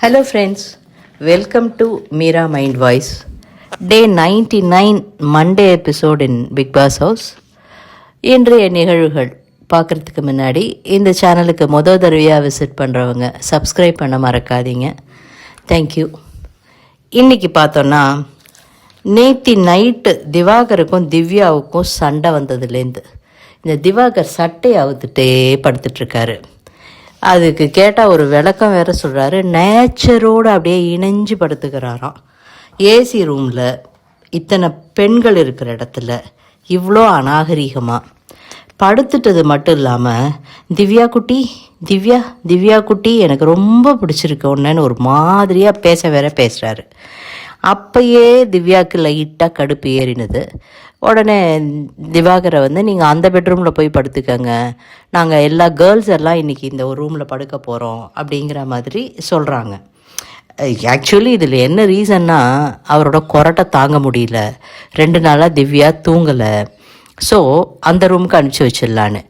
Hello friends welcome to Meera mind voice day ninety nine Monday episode in big boss house இன்றைய நிகழ்வுகள் பார்க்குறதுக்கு முன்னாடி இந்த சேனலுக்கு மொதல் தடவையாக விசிட் பண்ணுறவங்க சப்ஸ்கிரைப் பண்ண மறக்காதீங்க. தேங்க்யூ இன்றைக்கி பார்த்தோன்னா நேத்தி நைட்டு திவாகருக்கும் திவ்யாவுக்கும் சண்டை வந்ததுலேருந்து இந்த திவாகர் சட்டையை அவுத்துட்டே படுத்துட்ருக்காரு அதுக்கு கேட்டால் ஒரு விளக்கம் வேற சொல்கிறாரு நேச்சரோடு அப்படியே இணைஞ்சு படுத்துக்கிறாராம். ஏசி ரூமில் இத்தனை பெண்கள் இருக்கிற இடத்துல இவ்வளோ அநாகரிகமாக படுத்துட்டது மட்டும் இல்லாமல் திவ்யா குட்டி திவ்யா திவ்யா குட்டி எனக்கு ரொம்ப பிடிச்சிருக்கு. ஒன்றுன்னு ஒரு மாதிரியாக பேச வேற பேசுகிறாரு அப்பயே திவ்யாவுக்கு லைட்டாக கடுப்பு ஏறினது. உடனே திவாகரை வந்து நீங்கள் அந்த பெட்ரூமில் போய் படுத்துக்கங்க. நாங்கள் எல்லா கேர்ள்ஸ் எல்லாம் இன்றைக்கி இந்த ஒரு ரூமில் படுக்க போகிறோம் அப்படிங்கிற மாதிரி சொல்கிறாங்க ஆக்சுவலி இதில் என்ன ரீசன்னா அவரோட கொரட்டை தாங்க முடியல. ரெண்டு நாளாக திவ்யா தூங்கலை. ஸோ அந்த ரூமுக்கு அனுப்பிச்சி வச்சிடலான்னு.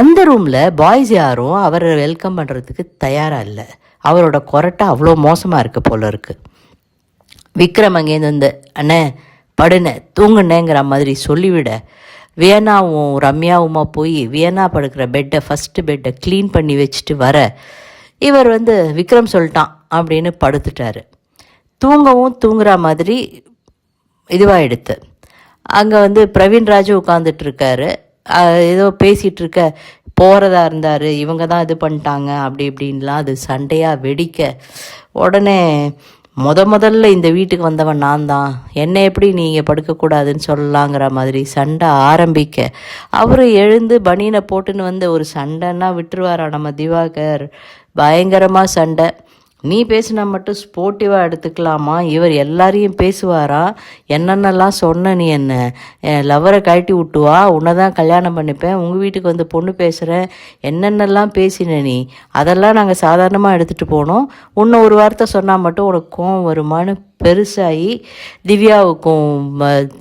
அந்த ரூமில் பாய்ஸ் யாரும் அவரை வெல்கம் பண்ணுறதுக்கு தயாராக இல்லை. அவரோட கொரட்டை அவ்வளோ மோசமாக இருக்குது போல இருக்குது விக்ரம் அங்கேருந்து அண்ணே படுன தூங்குனேங்கிற மாதிரி சொல்லிவிட. வியனாவும் ரம்யாவுமா போய் வியனா படுக்கிற பெட்டை ஃபஸ்ட்டு பெட்டை க்ளீன் பண்ணி வச்சுட்டு வர. இவர் வந்து விக்ரம் சொல்லிட்டான் அப்படின்னு படுத்துட்டாரு. தூங்கவும் தூங்குற மாதிரி இதுவாகிடுத்து அங்கே வந்து பிரவீன் ராஜு உட்காந்துட்டு இருக்காரு ஏதோ பேசிகிட்டு இருக்க போகிறதா இருந்தார் இவங்க தான் இது பண்ணிட்டாங்க அப்படி இப்படின்லாம் அது சண்டையாக வெடிக்க. உடனே முத முதல்ல இந்த வீட்டுக்கு வந்தவன் நான் தான் என்னை எப்படி நீங்கள் படுக்கக்கூடாதுன்னு சொல்லலாங்கிற மாதிரி சண்டை ஆரம்பிக்க. அவர் எழுந்து பனியனை போட்டுன்னு வந்து ஒரு சண்டைன்னா விட்டுருவாரா நம்ம திவாகர். பயங்கரமாக சண்டை. நீ பேசினா மட்டும் ஸ்போர்ட்டிவாக எடுத்துக்கலாமா? இவர் எல்லாரையும் பேசுவாரா? என்னென்னலாம் சொன்ன நீ என்ன? என் லவரை கழட்டி விட்டுவா? உன்னை தான் கல்யாணம் பண்ணிப்பேன். உங்கள் வீட்டுக்கு வந்து பொண்ணு பேசுகிறேன் என்னென்னலாம் பேசின நீ? அதெல்லாம் நாங்கள் சாதாரணமாக எடுத்துகிட்டு போனோம். உன்னை ஒரு வார்த்தை சொன்னால் மட்டும் உனக்கு கோவம் வருமான்னு பெருசாகி திவ்யாவுக்கும்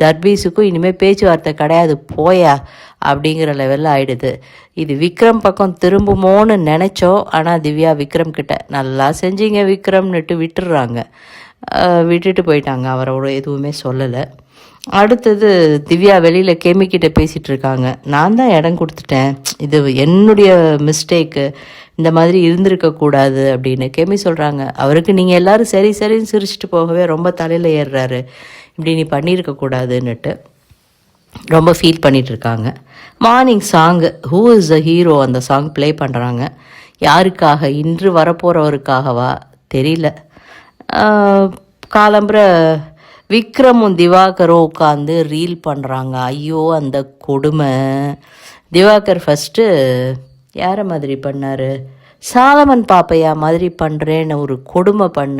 தர்பீஸுக்கும் இனிமேல் பேச்சுவார்த்தை கிடையாது. போயா? அப்படிங்கிற லெவலில் ஆயிடுது. இது விக்ரம் பக்கம் திரும்புமோன்னு நினச்சோம் ஆனால் திவ்யா விக்ரம் கிட்ட நல்லா செஞ்சீங்க விக்ரம்னுட்டு விட்டுடுறாங்க விட்டுட்டு போயிட்டாங்க. அவரோட எதுவுமே சொல்லலை. அடுத்தது திவ்யா வெளியில் கேமிக்கிட்ட பேசிகிட்டு இருக்காங்க. நான் தான் இடம் கொடுத்துட்டேன். இது என்னுடைய மிஸ்டேக்கு இந்த மாதிரி இருந்திருக்கக்கூடாது அப்படின்னு கேமி சொல்கிறாங்க அவருக்கு நீங்கள் எல்லாரும் சரி சரின்னு சிரிச்சிட்டு போகவே ரொம்ப தலையில் ஏறுறாரு. இப்படி நீ பண்ணியிருக்கக்கூடாதுன்னுட்டு ரொம்ப ஃபீல் பண்ணிகிட்ருக்காங்க இருக்காங்க morning song who is the hero அந்த சாங் ப்ளே பண்ணுறாங்க யாருக்காக? இன்று வரப்போகிறவருக்காகவா தெரியல. ஆஹ், காலம்புற விக்ரமும் திவாகரும் உட்காந்து ரீல் பண்ணுறாங்க ஐயோ அந்த கொடுமை. திவாகர் ஃபஸ்ட்டு யாரை மாதிரி பண்ணார்? சாலமன் பாப்பையா மாதிரி பண்ணுறேன்னு ஒரு கொடுமை பண்ண.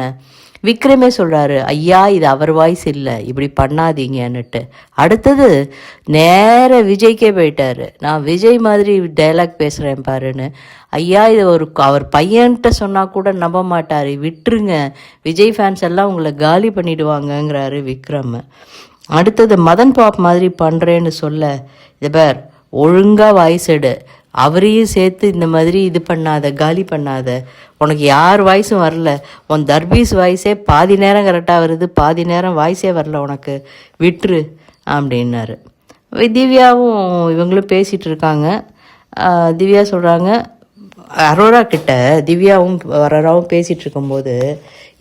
விக்ரமே சொல்கிறாரு ஐயா இது அவர் வாய்ஸ் இல்லை இப்படி பண்ணாதீங்கன்னுட்டு அடுத்தது நேர விஜய்க்கே போயிட்டார். நான் விஜய் மாதிரி டைலாக் பேசுகிறேன் பாருன்னு. ஐயா இது ஒரு அவர் பையன்கிட்ட சொன்னால் கூட நம்ப மாட்டார். விட்டுருங்க. விஜய் ஃபேன்ஸ் எல்லாம் உங்களை காலி பண்ணிடுவாங்கங்கிறாரு விக்ரம். அடுத்தது மதன் பாப் மாதிரி பண்ணுறேன்னு சொல்ல இது பேர் ஒழுங்காக வாய்ஸ் எடு. அவரையும் சேர்த்து இந்த மாதிரி இது பண்ணாத காலி பண்ணாத. உனக்கு யார் வாய்ஸும் வரல. உன் தர்பீஸ் வாய்ஸே பாதி நேரம் கரெக்டாக வருது பாதி நேரம் வாய்ஸே வரல உனக்கு. விட்டுரு அப்படின்னாரு. திவ்யாவும் இவங்களும் பேசிகிட்டு இருக்காங்க. திவ்யா சொல்கிறாங்க அரோரா கிட்ட திவ்யாவும் வரோராவும் பேசிகிட்டு இருக்கும்போது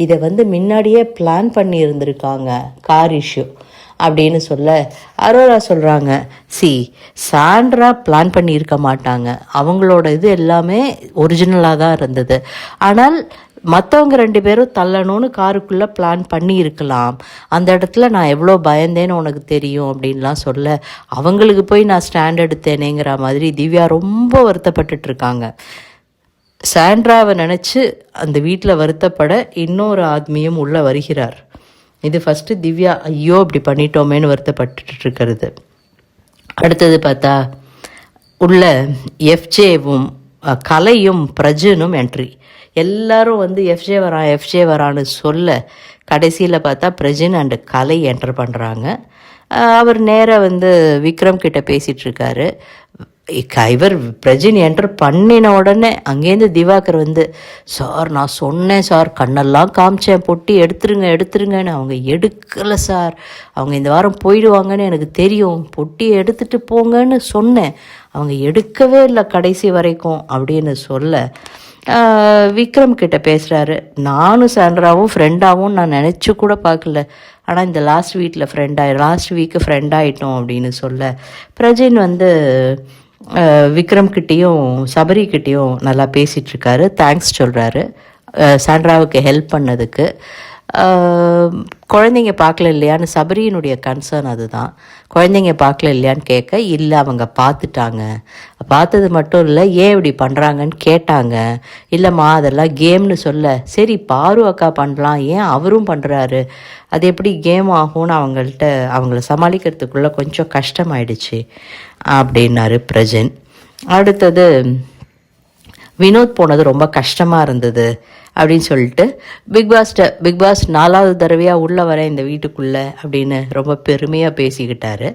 இதை வந்து முன்னாடியே பிளான் பண்ணி இருந்திருக்காங்க கார் இஷ்யூ அப்படின்னு சொல்ல அரோரா சொல்கிறாங்க சி சாண்ட்ரா பிளான் பண்ணியிருக்க மாட்டாங்க. அவங்களோட இது எல்லாமே ஒரிஜினலாக தான் இருந்தது. ஆனால் மற்றவங்க ரெண்டு பேரும் தள்ளணும்னு காருக்குள்ளே பிளான் பண்ணி இருக்கலாம் அந்த இடத்துல நான் எவ்வளோ பயந்தேன்னு உனக்கு தெரியும் அப்படின்லாம் சொல்ல அவங்களுக்கு போய் நான் ஸ்டாண்ட் எடுத்தேனேங்கிற மாதிரி திவ்யா ரொம்ப வருத்தப்பட்டுட்டு இருக்காங்க. சாண்ட்ராவை நினச்சி அந்த வீட்டில் வருத்தப்பட இன்னொரு ஆத்மியும் உள்ளே வருகிறார். இது ஃபஸ்ட்டு திவ்யா ஐயோ இப்படி பண்ணிட்டோமேன்னு வருத்தப்பட்டுட்டு இருக்கிறது அடுத்தது பார்த்தா உள்ள எஃப்ஜேவும் கலையும் பிரஜனும் என்ட்ரி எல்லாரும் வந்து எஃப்ஜே வரான் எஃப்ஜே வரான்னு சொல்ல கடைசியில் பார்த்தா பிரஜன் அண்டு கலை என்டர் பண்ணுறாங்க அவர் நேராக வந்து விக்ரம் கிட்ட பேசிகிட்டு இருக்காரு இவர் பிரஜின் என்டர் பண்ணின உடனே அங்கேருந்து திவாகர் வந்து சார் நான் சொன்னேன் சார் கண்ணெல்லாம் காமிச்சேன் பொட்டி எடுத்துருங்க எடுத்துருங்கன்னு. அவங்க எடுக்கலை சார். அவங்க இந்த வாரம் போயிடுவாங்கன்னு எனக்கு தெரியும். பொட்டி எடுத்துட்டு போங்கன்னு சொன்னேன். அவங்க எடுக்கவே இல்லை கடைசி வரைக்கும் அப்படின்னு சொல்ல விக்ரம் கிட்ட பேசுகிறாரு நானும் சாண்ட்ராவும் ஃப்ரெண்டாகவும் நான் நினச்சி கூட பார்க்கல. ஆனால் இந்த லாஸ்ட் வீக்கில் ஃப்ரெண்டாக லாஸ்ட் வீக்கு ஃப்ரெண்ட் ஆகிட்டோம் அப்படின்னு சொல்ல பிரஜின் வந்து விக்ரம் கிட்டேயும் சபரி கிட்டேயும் நல்லா பேசிகிட்ருக்காரு தேங்க்ஸ் சொல்கிறாரு சாண்ட்ராவுக்கு ஹெல்ப் பண்ணதுக்கு. குழந்தைங்க பார்க்கல இல்லையான்னு சபரியினுடைய கன்சர்ன் அதுதான். குழந்தைங்க பார்க்கல இல்லையான்னு கேட்க இல்லை அவங்க பார்த்துட்டாங்க. பார்த்தது மட்டும் இல்லை ஏன் இப்படி பண்ணுறாங்கன்னு கேட்டாங்க. இல்லைம்மா அதெல்லாம் கேம்னு சொல்ல. சரி பாரு அக்கா பண்ணலாம். ஏன் அவரும் பண்ணுறாரு அது எப்படி கேம் ஆகும்னு அவங்கள்ட்ட அவங்கள சமாளிக்கிறதுக்குள்ளே கொஞ்சம் கஷ்டமாயிடுச்சு. அப்படின்னாரு பிரஜன். அடுத்தது வினோத் போனது ரொம்ப கஷ்டமாக இருந்தது அப்படின்னு சொல்லிட்டு பிக் பாஸ்ட பிக் பாஸ் நாலாவது தடவையாக உள்ளே வர இந்த வீட்டுக்குள்ளே அப்படின்னு ரொம்ப பெருமையாக பேசிக்கிட்டாரு.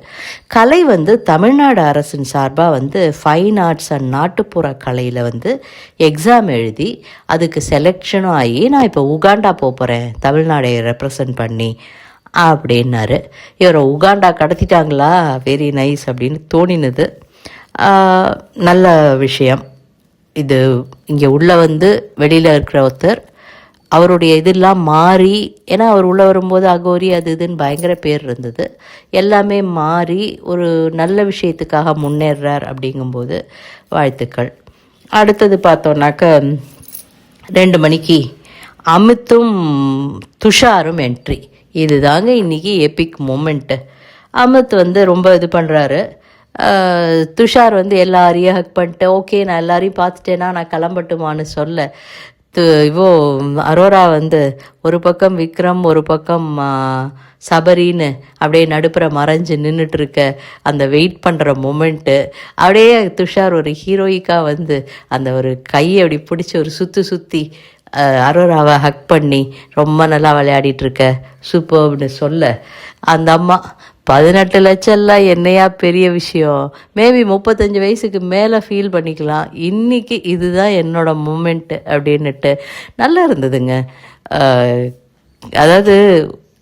கலை வந்து தமிழ்நாடு அரசின் சார்பாக வந்து ஃபைன் ஆர்ட்ஸ் அண்ட் நாட்டுப்புற கலையில் வந்து எக்ஸாம் எழுதி அதுக்கு செலெக்ஷனும் ஆகி நான் இப்போ உகாண்டா போக போகிறேன் தமிழ்நாடை ரெப்ரசன்ட் பண்ணி அப்படின்னாரு. இவரை உகாண்டா கடத்திட்டாங்களா? வெரி நைஸ் அப்படின்னு தோணினது. நல்ல விஷயம். இது இங்கே உள்ள வந்து வெளியில் இருக்கிற ஒருத்தர். அவருடைய இதெல்லாம் மாறி ஏன்னா அவர் உள்ளே வரும்போது அகோரி அது இதுன்னு பயங்கர பேர் இருந்தது. எல்லாமே மாறி ஒரு நல்ல விஷயத்துக்காக முன்னேறுறார் அப்படிங்கும்போது வாழ்த்துக்கள். அடுத்தது பார்த்தோன்னாக்க ரெண்டு மணிக்கு அமித்தும் துஷாரும் என்ட்ரி இதுதாங்க இன்றைக்கி எபிக் மூமெண்ட்டு அமித் வந்து ரொம்ப இது பண்ணுறாரு துஷார் வந்து எல்லாரையும் ஹக் பண்ணிட்டு ஓகே நான் எல்லாரையும் பார்த்துட்டேன்னா நான் கிளம்பட்டுமான்னு சொல்ல. து இவோ அரோரா வந்து ஒரு பக்கம் விக்ரம் ஒரு பக்கம் சபரின்னு அப்படியே நடுப்புற மறைஞ்சு நின்றுட்டு இருக்க அந்த வெயிட் பண்ணுற மூமெண்ட்டு அப்படியே துஷார் ஒரு ஹீரோயிக்காக வந்து அந்த ஒரு கையை அப்படி பிடிச்சி ஒரு சுற்றி சுற்றி அரோராவை ஹக் பண்ணி ரொம்ப நல்லா விளையாடிட்டு இருக்க சூப்பர்னு சொல்ல. அந்த அம்மா பதினெட்டு லட்சம்லாம் என்னையா பெரிய விஷயம்? மேபி முப்பத்தஞ்சு வயசுக்கு மேலே ஃபீல் பண்ணிக்கலாம். இன்றைக்கி இதுதான் என்னோடய மூமெண்ட்டு அப்படின்னுட்டு நல்லா இருந்ததுங்க. அதாவது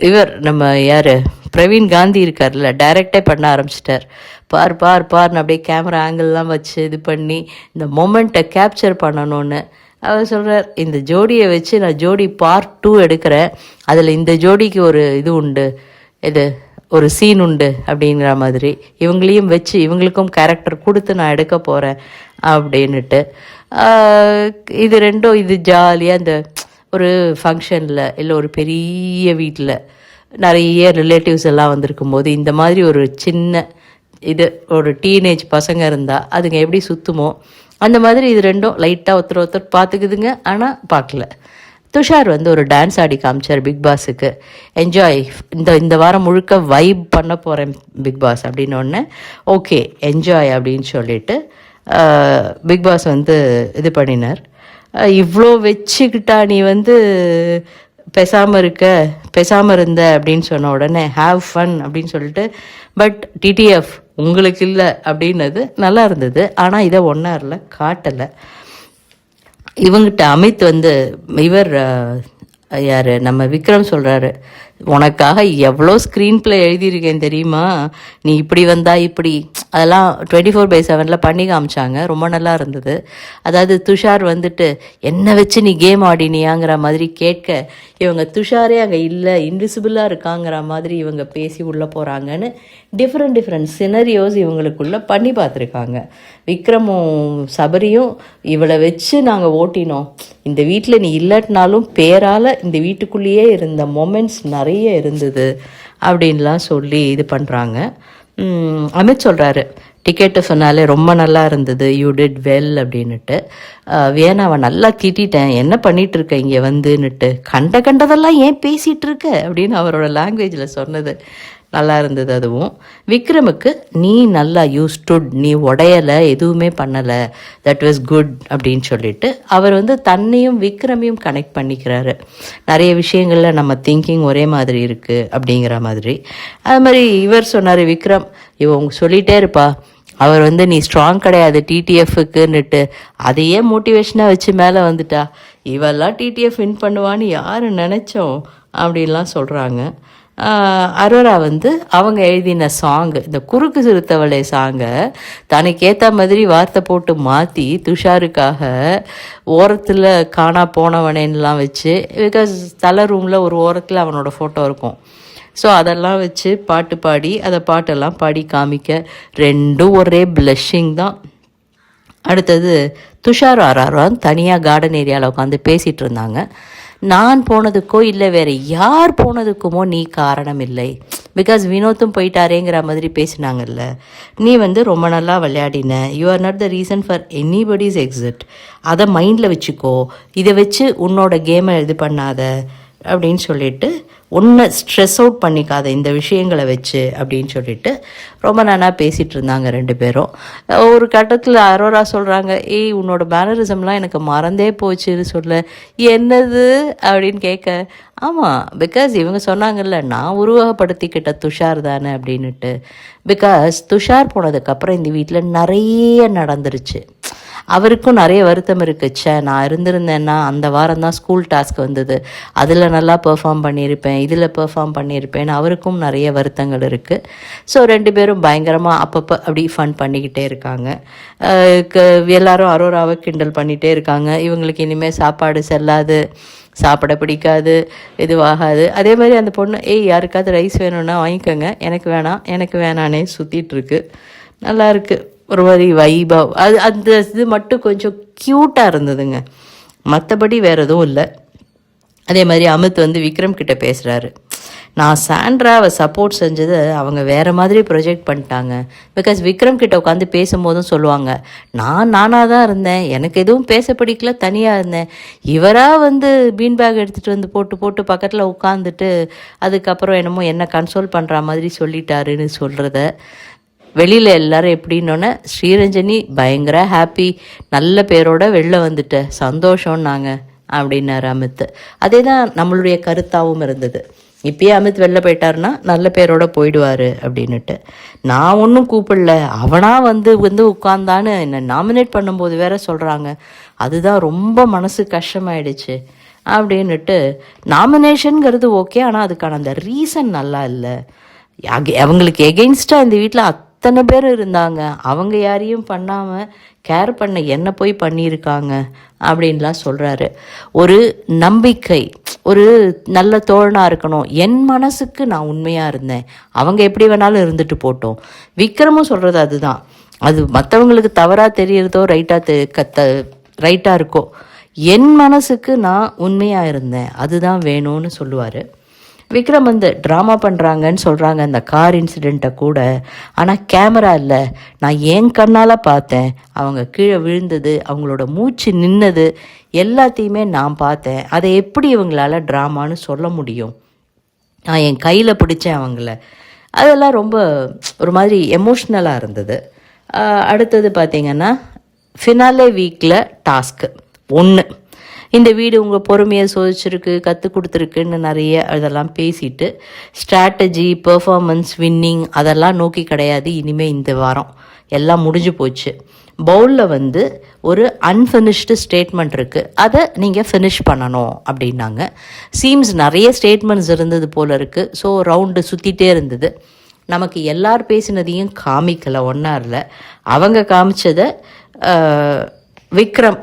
இவர் நம்ம யார்? பிரவீன் காந்தி இருக்கார்ல டைரக்டே பண்ண ஆரம்பிச்சிட்டார். பார் பார் பார்னு அப்படியே கேமரா ஆங்கிள்லாம் வச்சு இது பண்ணி இந்த மொமெண்ட்டை கேப்சர் பண்ணணும்னு. அவர் சொல்கிறார் இந்த ஜோடியை வச்சு நான் ஜோடி பார்ட் டூ எடுக்கிறேன். அதில் இந்த ஜோடிக்கு ஒரு இது உண்டு இது ஒரு சீன் உண்டு அப்படிங்கிற மாதிரி. இவங்களையும் வச்சு இவங்களுக்கும் கேரக்டர் கொடுத்து நான் எடுக்க போகிறேன் அப்படின்னுட்டு. இது ரெண்டும் இது ஜாலியாக இந்த ஒரு ஃபங்க்ஷனில் இல்லை ஒரு பெரிய வீட்டில் நிறைய ரிலேட்டிவ்ஸ் எல்லாம் வந்திருக்கும் போது இந்த மாதிரி ஒரு சின்ன இது ஒரு டீனேஜ் பசங்க இருந்தால் அதுங்க எப்படி சுற்றுமோ அந்த மாதிரி இது ரெண்டும் லைட்டாக ஒருத்தர் ஒருத்தர் பார்த்துக்குதுங்க. ஆனால் பார்க்கல. துஷார் வந்து ஒரு டான்ஸ் ஆடி காமிச்சார் பிக் பாஸுக்கு என்ஜாய் இந்த இந்த வாரம் முழுக்க வைப் பண்ண போகிறேன் பிக் பாஸ் அப்படின்னு ஓகே என்ஜாய் அப்படின்னு சொல்லிட்டு பிக் பாஸ் வந்து இது பண்ணினார். இவ்வளோ வச்சுக்கிட்டா நீ வந்து பேசாமல் இருக்க பேசாமல் இருந்த அப்படின்னு சொன்ன உடனே ஹாவ் ஃபன் அப்படின்னு சொல்லிட்டு பட் டிடிஎஃப் உங்களுக்கு இல்லை அப்படின்னது நல்லா இருந்தது. ஆனால் இதை ஒன்றாரில் காட்டலை. இவங்கிட்ட அமித் வந்து இவர் யார் நம்ம விக்ரம் சொல்கிறாரு உனக்காக எவ்வளோ ஸ்க்ரீன் பிளே எழுதியிருக்கேன் தெரியுமா? நீ இப்படி வந்தா இப்படி. அதெல்லாம் டுவெண்ட்டி ஃபோர் பை செவனில் பண்ணி காமிச்சாங்க. ரொம்ப நல்லா இருந்தது. அதாவது துஷார் வந்துட்டு என்னை வச்சு நீ கேம் ஆடினியாங்கிற மாதிரி கேட்க இவங்க துஷாரே அங்கே இல்லை இன்விசிபிளாக இருக்காங்கிற மாதிரி இவங்க பேசி உள்ளே போகிறாங்கன்னு டிஃப்ரெண்ட் டிஃப்ரெண்ட் சினரியோஸ் இவங்களுக்குள்ள பண்ணி பார்த்துருக்காங்க. விக்ரமும் சபரியும் இவளை வச்சு நாங்கள் ஓட்டினோம். இந்த வீட்டில் நீ இல்லாட்டினாலும் பேரால் இந்த வீட்டுக்குள்ளேயே இருந்த மொமெண்ட்ஸ் நிறைய இருந்தது அப்படின்லாம் சொல்லி இது பண்ணுறாங்க அமித் சொல்கிறாரு டிக்கெட்டு சொன்னாலே ரொம்ப நல்லா இருந்தது. யூ டிட் வெல் அப்படின்னுட்டு. வேணாவை நல்லா திட்டிட்டேன். என்ன பண்ணிட்டு இருக்க இங்கே வந்துன்னுட்டு? கண்ட கண்டதெல்லாம் ஏன் பேசிகிட்டு இருக்க அப்படின்னு அவரோட லாங்குவேஜில் சொன்னது. நல்லா இருந்தது அதுவும். விக்ரமுக்கு நீ நல்லா யூஸ் டுட் நீ உடையலை எதுவுமே பண்ணலை. தட் வாஸ் குட் அப்படின்னு சொல்லிட்டு அவர் வந்து தன்னையும் விக்ரமையும் கனெக்ட் பண்ணிக்கிறாரு. நிறைய விஷயங்களில் நம்ம திங்கிங் ஒரே மாதிரி இருக்குது அப்படிங்கிற மாதிரி. அது மாதிரி இவர் சொன்னார் விக்ரம் இவங்க சொல்லிட்டே இருப்பா. அவர் வந்து நீ ஸ்ட்ராங் கிடையாது டிடிஎஃப்க்குன்னுட்டு அதையே மோட்டிவேஷனாக வச்சு மேலே வந்துட்டா. இவெல்லாம் டிடிஎஃப் வின் பண்ணுவான்னு யார் நினச்சோம்? அப்படின்லாம் சொல்கிறாங்க அரோரா வந்து அவங்க எழுதின சாங்கு இந்த குறுக்கு சிறுத்தவளை சாங்கை தனக்கு ஏற்ற மாதிரி வார்த்தை போட்டு மாற்றி துஷாருக்காக ஓரத்தில் காணா போனவனேன்னெலாம் வச்சு பிகாஸ் தலை ரூமில் ஒரு ஓரத்தில் அவனோட ஃபோட்டோ இருக்கும். ஸோ அதெல்லாம் வச்சு பாட்டு பாடி அதை பாட்டெல்லாம் பாடி காமிக்க ரெண்டும் ஒரே பிளஷிங் தான். அடுத்தது துஷார் ஆராரான் தனியாக கார்டன் ஏரியாவில் உட்காந்து பேசிகிட்டு இருந்தாங்க. நான் போனதுக்கோ இல்லை வேறு யார் போனதுக்குமோ நீ காரணம் இல்லை பிகாஸ் வினோத்தும் போயிட்டாரேங்கிற மாதிரி பேசினாங்கல்ல. நீ வந்து ரொம்ப நல்லா விளையாடின. You are not the reason for anybody's exit அதை மைண்டில் வச்சுக்கோ. இதை வச்சு உன்னோட கேமை இது பண்ணாத. அப்படின்னு சொல்லிட்டு ஒன்று ஸ்ட்ரெஸ் அவுட் பண்ணிக்காத இந்த விஷயங்களை வச்சு அப்படின்னு சொல்லிட்டு ரொம்ப நானாக பேசிகிட்டு இருந்தாங்க ரெண்டு பேரும். ஒரு கட்டத்தில் அரோரா சொல்கிறாங்க ஏய் உன்னோட மேனரிசம்லாம் எனக்கு மறந்தே போச்சுன்னு சொல்ல. என்னது? அப்படின்னு கேட்க ஆமாம் பிகாஸ் இவங்க சொன்னாங்கல்ல நான் உருவகப்படுத்திக்கிட்ட துஷார் தானே அப்படின்னுட்டு. பிகாஸ் துஷார் போனதுக்கப்புறம் இந்த வீட்டில் நிறைய நடந்துருச்சு. அவருக்கும் நிறைய வருத்தம் இருக்குச்சே நான் இருந்திருந்தேன்னா அந்த வாரம் தான் ஸ்கூல் டாஸ்க் வந்தது. அதில் நல்லா பெர்ஃபார்ம் பண்ணியிருப்பேன் இதில் பெர்ஃபார்ம் பண்ணியிருப்பேன் அவருக்கும் நிறைய வருத்தங்கள் இருக்குது ஸோ ரெண்டு பேரும் பயங்கரமாக அப்பப்போ அப்படி ஃபன் பண்ணிக்கிட்டே இருக்காங்க. க- எல்லாரும் அரோராவை கிண்டல் பண்ணிகிட்டே இருக்காங்க. இவங்களுக்கு இனிமேல் சாப்பாடு செல்லாது சாப்பிட பிடிக்காது இதுவாகாது. அதே மாதிரி அந்த பொண்ணு ஏய் யாருக்காவது ரைஸ் வேணும்னா வாங்கிக்கோங்க. எனக்கு வேணாம் எனக்கு வேணானே சுற்றிட்டுருக்கு நல்லா இருக்குது ஒரு மாதிரி வைபா அது அந்த இது மட்டும் கொஞ்சம் க்யூட்டாக இருந்ததுங்க. மற்றபடி வேறு எதுவும் இல்லை. அதே மாதிரி அமித் வந்து விக்ரம் கிட்ட பேசுகிறாரு நான் சாண்ட்ராவை சப்போர்ட் செஞ்சதை அவங்க வேறு மாதிரி ப்ரொஜெக்ட் பண்ணிட்டாங்க. பிகாஸ் விக்ரம் கிட்ட உட்காந்து பேசும்போதும் சொல்லுவாங்க நான் நானாக தான் இருந்தேன். எனக்கு எதுவும் பேச பிடிக்கல தனியாக இருந்தேன். இவராக வந்து பீன் பேக் எடுத்துகிட்டு வந்து போட்டு போட்டு பக்கத்தில் உட்காந்துட்டு அதுக்கப்புறம் என்னமோ என்ன கன்சோல் பண்ணுற மாதிரி சொல்லிட்டாருன்னு சொல்கிறத வெளியில் எல்லாரும் எப்படின்னோன்னே ஸ்ரீரஞ்சனி பயங்கர ஹாப்பி நல்ல பேரோட வெளில வந்துட்ட சந்தோஷம்னாங்க அப்படின்னாரு அமித். அதே தான் நம்மளுடைய கருத்தாகவும் இருந்தது. இப்பயே அமித் வெளில போயிட்டாருன்னா நல்ல பேரோட போயிடுவார் அப்படின்னுட்டு. நான் ஒன்றும் கூப்பிடல. அவனாக வந்து வந்து உட்காந்தான்னு என்னை நாமினேட் பண்ணும்போது வேற சொல்கிறாங்க அதுதான் ரொம்ப மனசு கஷ்டமாயிடுச்சு அப்படின்னுட்டு நாமினேஷனுங்கிறது ஓகே ஆனால் அதுக்கான அந்த ரீசன் நல்லா இல்லை. அவங்களுக்கு எகெயின்ஸ்டாக இந்த வீட்டில் அத்தனை பேர் இருந்தாங்க? அவங்க யாரையும் பண்ணாமல் கேர் பண்ண என்ன போய் பண்ணியிருக்காங்க அப்படின்லாம் சொல்கிறாரு ஒரு நம்பிக்கை ஒரு நல்ல தோழனாக இருக்கணும். என் மனசுக்கு நான் உண்மையாக இருந்தேன். அவங்க எப்படி வேணாலும் இருந்துட்டு போட்டோம். விக்ரமும் சொல்கிறது அதுதான். அது மற்றவங்களுக்கு தவறாக தெரியறதோ ரைட்டாக தெ கத்த ரைட்டாக இருக்கோ. என் மனசுக்கு நான் உண்மையாக இருந்தேன். அதுதான் வேணும்னு சொல்லுவார். விக்ரம் வந்து ட்ராமா பண்ணுறாங்கன்னு சொல்கிறாங்க அந்த கார் இன்சிடெண்ட்டை கூட. ஆனால் கேமரா இல்லை. நான் என் கண்ணால் பார்த்தேன். அவங்க கீழே விழுந்தது அவங்களோட மூச்சு நின்னது எல்லாத்தையுமே நான் பார்த்தேன். அதை எப்படி இவங்களால ட்ராமான்னு சொல்ல முடியும்? நான் என் கையில் பிடிச்சேன் அவங்கள. அதெல்லாம் ரொம்ப ஒரு மாதிரி எமோஷ்னலாக இருந்தது. அடுத்தது பார்த்திங்கன்னா ஃபினாலே வீக்கில் டாஸ்க்கு ஒன்று இந்த வீடு உங்கள் பொறுமையை சோதிச்சிருக்கு கற்றுக் கொடுத்துருக்குன்னு நிறைய அதெல்லாம் பேசிட்டு ஸ்ட்ராட்டஜி பெர்ஃபார்மன்ஸ் வின்னிங் அதெல்லாம் நோக்கி கிடையாது. இனிமேல் இந்த வாரம் எல்லாம் முடிஞ்சு போச்சு. பவுலில் வந்து ஒரு அன்ஃபினிஷ்டு ஸ்டேட்மெண்ட் இருக்குது அதை நீங்கள் ஃபினிஷ் பண்ணணும் அப்படின்னாங்க. சீம்ஸ் நிறைய ஸ்டேட்மெண்ட்ஸ் இருந்தது போல் இருக்குது ஸோ ரவுண்டு சுற்றிட்டே இருந்தது. நமக்கு எல்லார் பேசினதையும் காமிக்கலை ஒன்னாரில். அவங்க காமிச்சதை விக்ரம்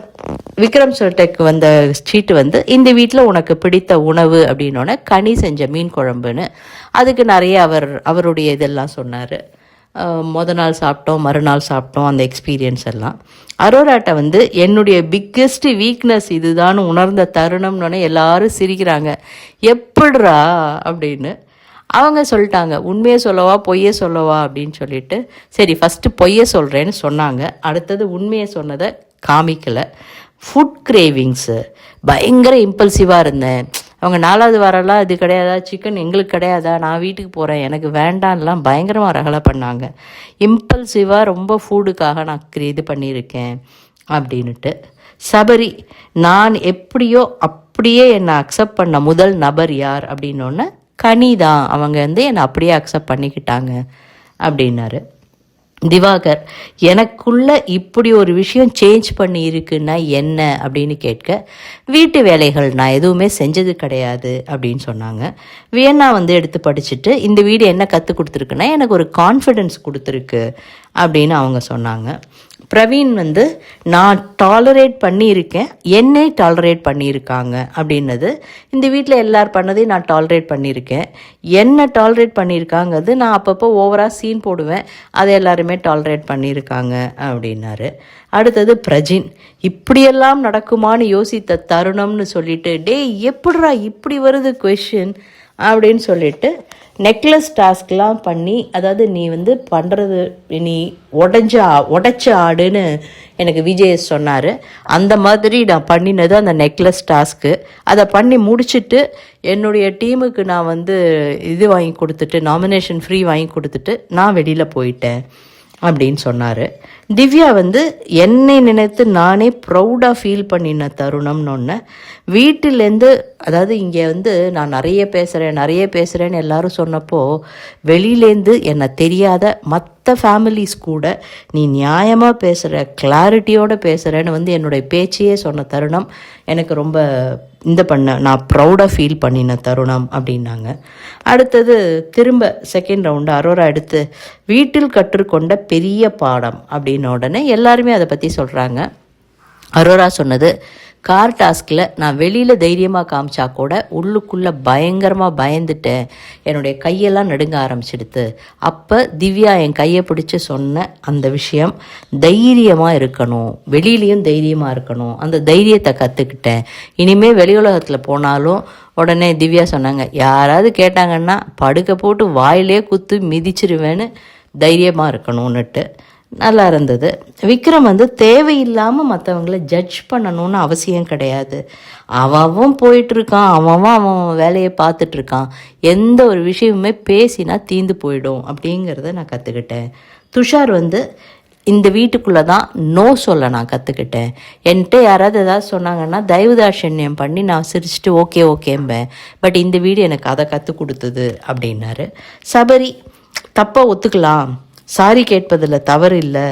விக்ரம் சொல்டெக் வந்த சீட்டு வந்து இந்த வீட்டில் உனக்கு பிடித்த உணவு அப்படின்னோடனே கனி செஞ்ச மீன் குழம்புன்னு. அதுக்கு நிறைய அவர் அவருடைய இதெல்லாம் சொன்னார். மொத நாள் சாப்பிட்டோம் மறுநாள் சாப்பிட்டோம் அந்த எக்ஸ்பீரியன்ஸ் எல்லாம். அரோராட்ட வந்து என்னுடைய பிக்கெஸ்ட் வீக்னஸ் இதுதான் உணர்ந்த தருணம்னு எல்லாரும் சிரிக்கிறாங்க. எப்படிரா அப்படின்னு. அவங்க சொல்லிட்டாங்க உண்மையை சொல்லவா பொய்யை சொல்லவா? அப்படின்னு சொல்லிட்டு சரி ஃபஸ்ட்டு பொய்யை சொல்கிறேன்னு சொன்னாங்க. அடுத்தது உண்மையை சொன்னதை காமிக்கல. ஃபுட் கிரேவிங்ஸு பயங்கர இம்பல்சிவாக இருந்தேன். அவங்க நாலாவது வாரம்லாம் இது கிடையாதா? சிக்கன் எங்களுக்கு கிடையாதா? நான் வீட்டுக்கு போகிறேன் எனக்கு வேண்டான்லாம் பயங்கரமாக ரகலை பண்ணாங்க. இம்பல்சிவாக ரொம்ப ஃபுட்டுக்காக நான் இது பண்ணியிருக்கேன் அப்படின்ட்டு சபரி நான் எப்படியோ அப்படியே என்னை அக்செப்ட் பண்ண முதல் நபர் யார் அப்படின்னோடனே கனி தான். அவங்க வந்து என்னை அப்படியே அக்செப்ட் பண்ணிக்கிட்டாங்க அப்படின்னாரு. திவாகர் எனக்குள்ள இப்படி ஒரு விஷயம் சேஞ்ச் பண்ணி இருக்குன்னா என்ன? அப்படின்னு கேட்க வீட்டு வேலைகள் நான் எதுவுமே செஞ்சது கிடையாது அப்படின்னு சொன்னாங்க. வியன்னா வந்து எடுத்து படிச்சுட்டு இந்த வீடு என்ன கற்றுக் கொடுத்துருக்குன்னா எனக்கு ஒரு கான்ஃபிடென்ஸ் கொடுத்துருக்கு அப்படின்னு அவங்க சொன்னாங்க. பிரவீன் வந்து நான் டாலரேட் பண்ணியிருக்கேன். என்னை டாலரேட் பண்ணியிருக்காங்க. அப்படின்னது இந்த வீட்டில் எல்லார் பண்ணதையும் நான் டாலரேட் பண்ணியிருக்கேன். என்ன டாலரேட் பண்ணியிருக்காங்கிறது நான் அப்பப்போ ஓவராக சீன் போடுவேன். அதை எல்லாருமே டாலரேட் பண்ணியிருக்காங்க. அப்படின்னாரு. அடுத்தது பிரஜின் இப்படியெல்லாம் நடக்குமான்னு யோசித்த தருணம்னு சொல்லிட்டு டேய் எப்படிரா இப்படி வருது கொஷின் அப்படின்னு சொல்லிட்டு நெக்லஸ் டாஸ்க்லாம் பண்ணி அதாவது நீ வந்து பண்ணுறது நீ உடஞ்ச உடச்ச உடைச்ச ஆடுன்னு எனக்கு விஜய் சொன்னார். அந்த மாதிரி நான் பண்ணினது அந்த நெக்லஸ் டாஸ்க்கு அதை பண்ணி முடிச்சுட்டு என்னுடைய டீமுக்கு நான் வந்து இது வாங்கி கொடுத்துட்டு நாமினேஷன் ஃப்ரீ வாங்கி கொடுத்துட்டு நான் வெளியில் போயிட்டேன். அப்படின்னு சொன்னார். திவ்யா வந்து என்னை நினைத்து நானே ப்ரௌடாக ஃபீல் பண்ணின தருணம்னு ஒன்று வீட்டிலேருந்து அதாவது இங்கே வந்து நான் நிறைய பேசுகிறேன் நிறைய பேசுகிறேன்னு எல்லாரும் சொன்னப்போ வெளியிலேருந்து என்னை தெரியாத மற்ற ஃபேமிலிஸ் கூட நீ நியாயமாக பேசுகிற கிளாரிட்டியோடு பேசுகிறேன்னு வந்து என்னுடைய பேச்சையே சொன்ன தருணம் எனக்கு ரொம்ப இந்த பண்ண நான் ப்ரௌடாக ஃபீல் பண்ணின தருணம் அப்படின்னாங்க. அடுத்தது திரும்ப செகண்ட் ரவுண்டு அரோரா எடுத்து வீட்டில் கற்றுக்கொண்ட பெரிய பாடம் அப்படின்ன உடனே எல்லாருமே அதை பற்றி சொல்கிறாங்க அரோரா சொன்னது கார் டாஸ்கில் நான் வெளியில் தைரியமாக காமிச்சா கூட உள்ளுக்குள்ளே பயங்கரமாக பயந்துட்டேன். என்னுடைய கையெல்லாம் நடுங்க ஆரம்பிச்சிடுது அப்போ திவ்யா என் கையை பிடிச்சி சொன்ன அந்த விஷயம் தைரியமாக இருக்கணும். வெளியிலையும் தைரியமாக இருக்கணும். அந்த தைரியத்தை கற்றுக்கிட்டேன் இனிமேல் வெளி உலகத்தில் போனாலும் உடனே திவ்யா சொன்னாங்க யாராவது கேட்டாங்கன்னா படுக்க போட்டு வாயிலே குத்து மிதிச்சிருவேன்னு தைரியமாக இருக்கணும்னுட்டு. நல்லா இருந்தது விக்ரம் வந்து தேவையில்லாமல் மற்றவங்கள ஜட்ஜ் பண்ணணும்னு அவசியம் கிடையாது. அவன் போயிட்டுருக்கான் அவன் அவன் வேலையை பார்த்துட்ருக்கான் எந்த ஒரு விஷயமுமே பேசினா தீந்து போயிடும் அப்படிங்கிறத நான் கற்றுக்கிட்டேன் துஷார் வந்து இந்த வீட்டுக்குள்ளே தான் நோ சொல்ல நான் கற்றுக்கிட்டேன் என்கிட்ட யாராவது ஏதாவது சொன்னாங்கன்னா தயவுதாட்சண்யம் பண்ணி நான் சிரிச்சுட்டு ஓகே ஓகேம்பேன் பட் இந்த வீடு எனக்கு அதை கற்றுக் கொடுத்தது அப்படின்னாரு. சபரி தப்பாக ஒத்துக்கலாம். சாரி கேட்பதில் தவறு இல்லை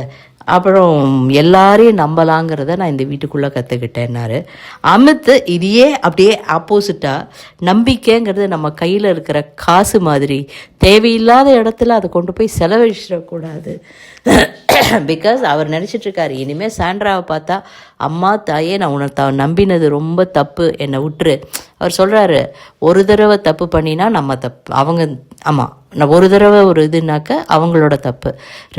அப்புறம் எல்லாரையும் நம்பலாங்கிறத நான் இந்த வீட்டுக்குள்ளே கற்றுக்கிட்டேன்னாரு அமித் இதையே அப்படியே ஆப்போசிட்டாக நம்பிக்கைங்கிறது நம்ம கையில் இருக்கிற காசு மாதிரி தேவையில்லாத இடத்துல அதை கொண்டு போய் செலவழிச்சிடக்கூடாது. பிகாஸ் அவர் நினச்சிட்ருக்காரு இனிமேல் சாண்ட்ராவை பார்த்தா அம்மா தாயே நான் உன்னை த நம்பினது ரொம்ப தப்பு. என்னை விட்டுரு. அவர் சொல்கிறாரு ஒரு தடவை தப்பு பண்ணினா நம்ம தப்பு அவங்க ஆமாம் நான் ஒரு தடவை ஒரு இதுனாக்க அவங்களோட தப்பு.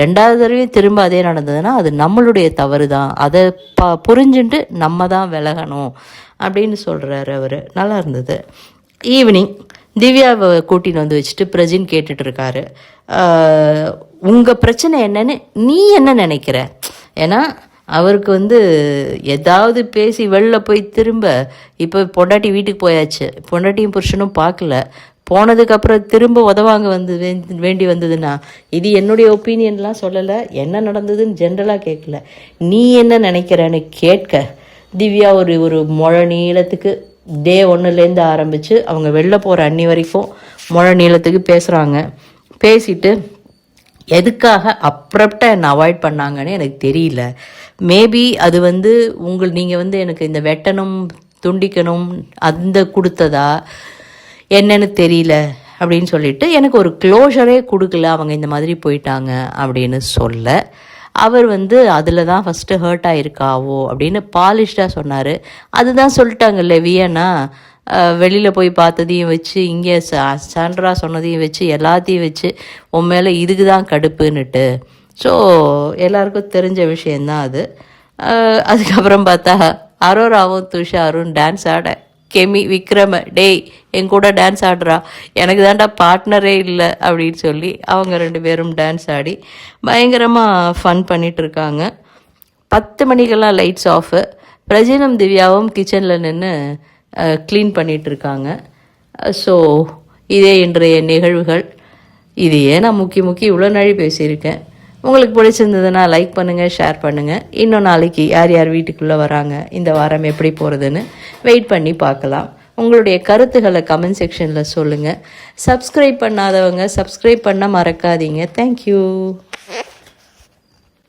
ரெண்டாவது தடவையும் திரும்ப அதே நடந்ததுன்னா அது நம்மளுடைய தவறு தான் அதை ப புரிஞ்சுட்டு நம்ம தான் விலகணும் அப்படின்னு சொல்கிறாரு அவர். நல்லா இருந்தது. ஈவினிங் திவ்யாவை கூட்டின்னு வந்து வச்சுட்டு பிரஜின் கேட்டுட்ருக்காரு உங்கள் பிரச்சனை என்னன்னு நீ என்ன நினைக்கிற? ஏன்னா அவருக்கு வந்து ஏதாவது பேசி வெளில போய் திரும்ப இப்போ பொண்டாட்டி வீட்டுக்கு போயாச்சு. பொண்டாட்டியும் புருஷனும் பார்க்கல. போனதுக்கப்புறம் திரும்ப உதவாங்க வந்து வேண்டி வந்ததுன்னா இது என்னுடைய ஒப்பீனியன்லாம் சொல்லலை. என்ன நடந்ததுன்னு ஜென்ரலாக கேட்கல. நீ என்ன நினைக்கிறேன்னு கேட்க திவ்யா ஒரு ஒரு முழ நீளத்துக்கு டே ஒன்றுலேருந்து ஆரம்பித்து அவங்க வெளில போகிற அன்னி வரைக்கும் முழ நீளத்துக்கு பேசுகிறாங்க பேசிட்டு எதுக்காக அப்ரப்டாக என்னை அவாய்ட் பண்ணாங்கன்னு எனக்கு தெரியல. மேபி அது வந்து உங்கள் நீங்கள் வந்து எனக்கு இந்த வெட்டணும் துண்டிக்கணும் அந்த கொடுத்ததா என்னன்னு தெரியல அப்படின்னு சொல்லிட்டு எனக்கு ஒரு க்ளோஷரே கொடுக்கல அவங்க இந்த மாதிரி போயிட்டாங்க அப்படின்னு சொல்ல. அவர் வந்து அதில் தான் ஃபஸ்ட்டு ஹர்ட் ஆகிருக்காவோ அப்படின்னு பாலிஷ்டாக சொன்னார். அதுதான் சொல்லிட்டாங்கல்ல வியன்னா வெளியில் போய் பார்த்ததையும் வச்சு இங்கே சாண்ட்ரா சொன்னதையும் வச்சு எல்லாத்தையும் வச்சு உன் மேலே இதுக்கு தான் கடுப்புன்னுட்டு. ஸோ எல்லாருக்கும் தெரிஞ்ச விஷயந்தான் அது. அதுக்கப்புறம் பார்த்தா அரோராவும் துஷாரும் டான்ஸ் ஆட. கெமி விக்ரம டேய் என் கூட டான்ஸ் ஆடுறா. எனக்கு தான்டா பார்ட்னரே இல்லை அப்படின்னு சொல்லி அவங்க ரெண்டு பேரும் டான்ஸ் ஆடி பயங்கரமாக ஃபன் பண்ணிகிட்டு இருக்காங்க. பத்து மணிக்கெல்லாம் லைட்ஸ் ஆஃபு பிரஜினம் திவ்யாவும் கிச்சனில் நின்று க்ளீன் பண்ணிகிட்ருக்காங்க ஸோ இதே இன்றைய நிகழ்வுகள். இது ஏன் நான் முக்கி முக்கி இவ்வளோ நாழி பேசியிருக்கேன்? உங்களுக்கு பிடிச்சிருந்ததுன்னா லைக் பண்ணுங்கள் ஷேர் பண்ணுங்கள் இன்னும் நாளைக்கு யார் யார் வீட்டுக்குள்ளே வராங்க இந்த வாரம் எப்படி போகிறதுன்னு வெயிட் பண்ணி பார்க்கலாம். உங்களுடைய கருத்துக்களை கமெண்ட் செக்ஷனில் சொல்லுங்கள் சப்ஸ்கிரைப் பண்ணாதவங்க சப்ஸ்கிரைப் பண்ண மறக்காதீங்க. தேங்க்யூ